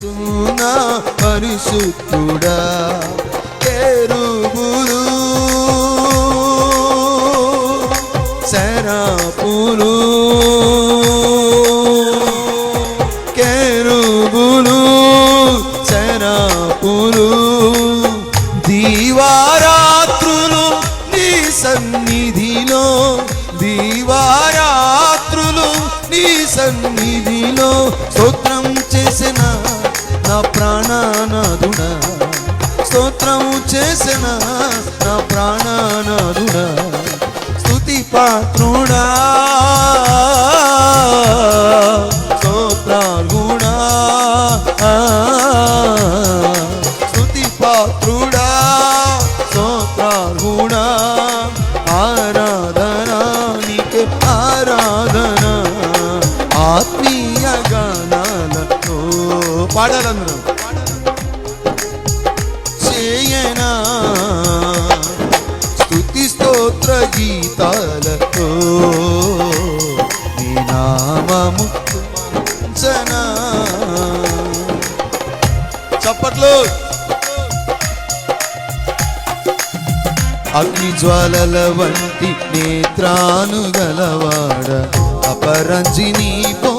నా పరిశుద్ధుడా కేరుబులు శరాపులు కేరుబులు శరాపులు దీవారాత్రులు నీ సన్నిధిలో దీవారాత్రులు నీ సన్నిధిలో స్తోత్రం చేసిన నా ప్రాణనాథుడా. స్తోత్రము చేసిన నా ప్రాణనాథుడా. స్థుతి పాత్రుడా. స్తోత్రాలుడా పాడాలందరూ చేయనా? స్థుతి స్తోత్ర గీతాలతో నీ నామము ఉంచనా చప్పట్లు. అగ్ని జ్వాలల వంటి నేత్రాను గలవాడ అపరంజిని పో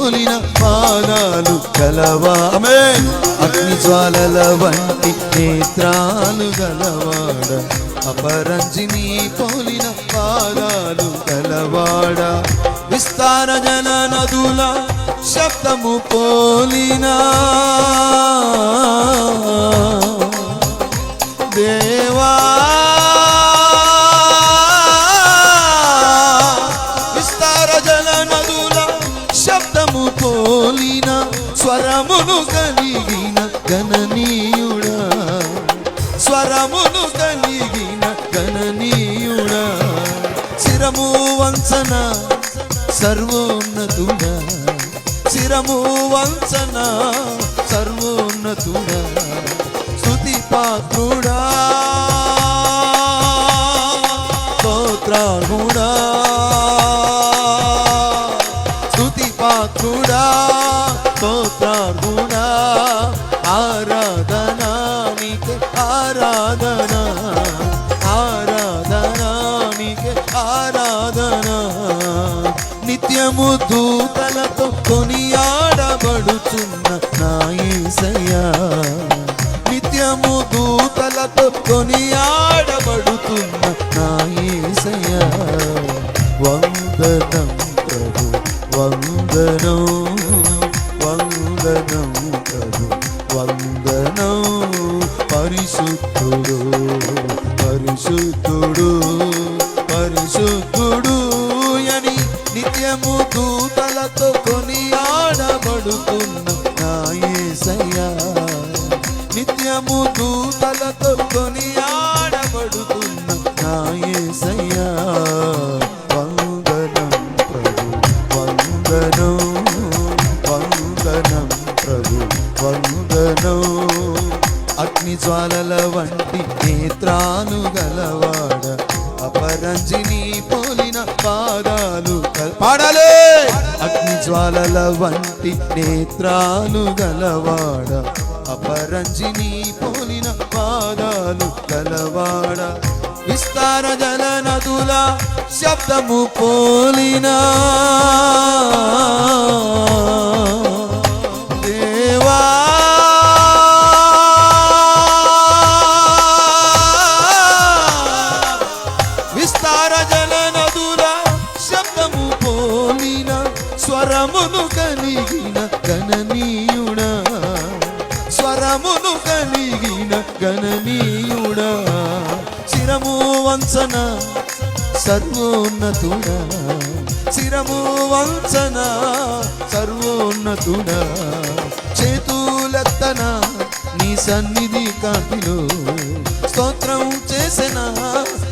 పాదాలు గలవామే అగ్ని జ్వాలల వంటి నేత్రాలు గలవాడ. అపరంజిని పోలిన పాదాలు గలవాడ. విస్తార జన నదుల శబ్దము పోలినా. స్వరమును కలిగిన గణనీయుడా. స్వరమును కలిగిన గణనీయుడా. శిరము వంచన సర్వోన్నతుడా. శిరము వంచన సర్వోన్నతుడా. స్థుతి పాత్రుడా. స్తోత్రాగుడా ఆరాధన ఆరాధన ఆరాధన ఆరాధన. నిత్యము దూతలతో కొనియాడబడుచున్న నాయసయ్యా నిత్యము దూతలతో కొనియాడబడుతున్న నాయసయ్యా వందనం ప్రభు వందనం. పరిశుద్ధుడు పరిశుద్ధుడు పరిశుద్ధుడు అని నిత్యము దూతలతో కొనియాడబడుతున్న నా యేసయ్యా నిత్యము దూ గలవాడ అపరంజిని పోలిన పాదాలు పాడాలి! అగ్ని జ్వాలల వంటి నేత్రాలు గలవాడ అపరంజిని పోలిన పాదాలు గలవాడ. విస్తార జల నదుల శబ్దము పోలినా. గణనీయుడా శిరము వంచన సర్వోన్నతుడా శిరము వంచన సర్వోన్నతుడా చేతులెత్తన నీ సన్నిధి కాటిలో స్తోత్రం చేసిన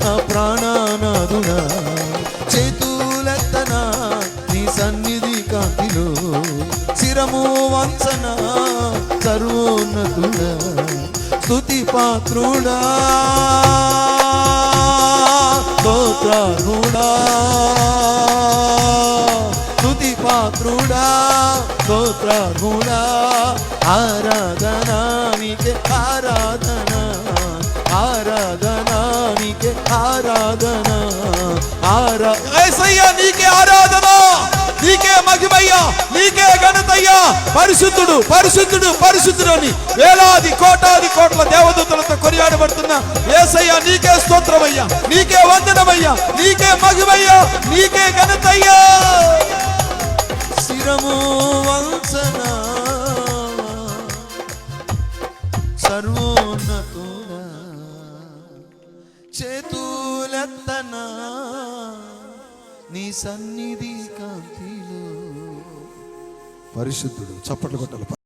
నా ప్రాణానాదుడా చేతులెత్తన నీ సన్నిధి కాటిలో శిరము వంచన సర్వోన్నతుడా. స్థుతి పాత్రుడా. స్తోత్రారుడా స్థుతి పాత్రుడా స్తోత్రముడా ఆరాధనానికి ఆరాధన ఆరాధనానికి ఆరాధన. మహిమయ్యా నీకే ఘనతయ్యా పరిశుద్ధుడు పరిశుద్ధుడు పరిశుద్ధుడు అని వేలాది కోటాది కోట్ల దేవదూతలతో కొనియాడబడుతున్న ఏసయ్యా నీకే స్తోత్రమయ్యా నీకే వందనమయ్యా నీకే మహిమయ్యా నీకే ఘనతయ్యా శిరము వంచన సర్వోన్నతున చేతులెత్తన నీ సన్నిధి కాంతిలో పరిశుద్ధుడు చప్పట్లు కొట్టాలి.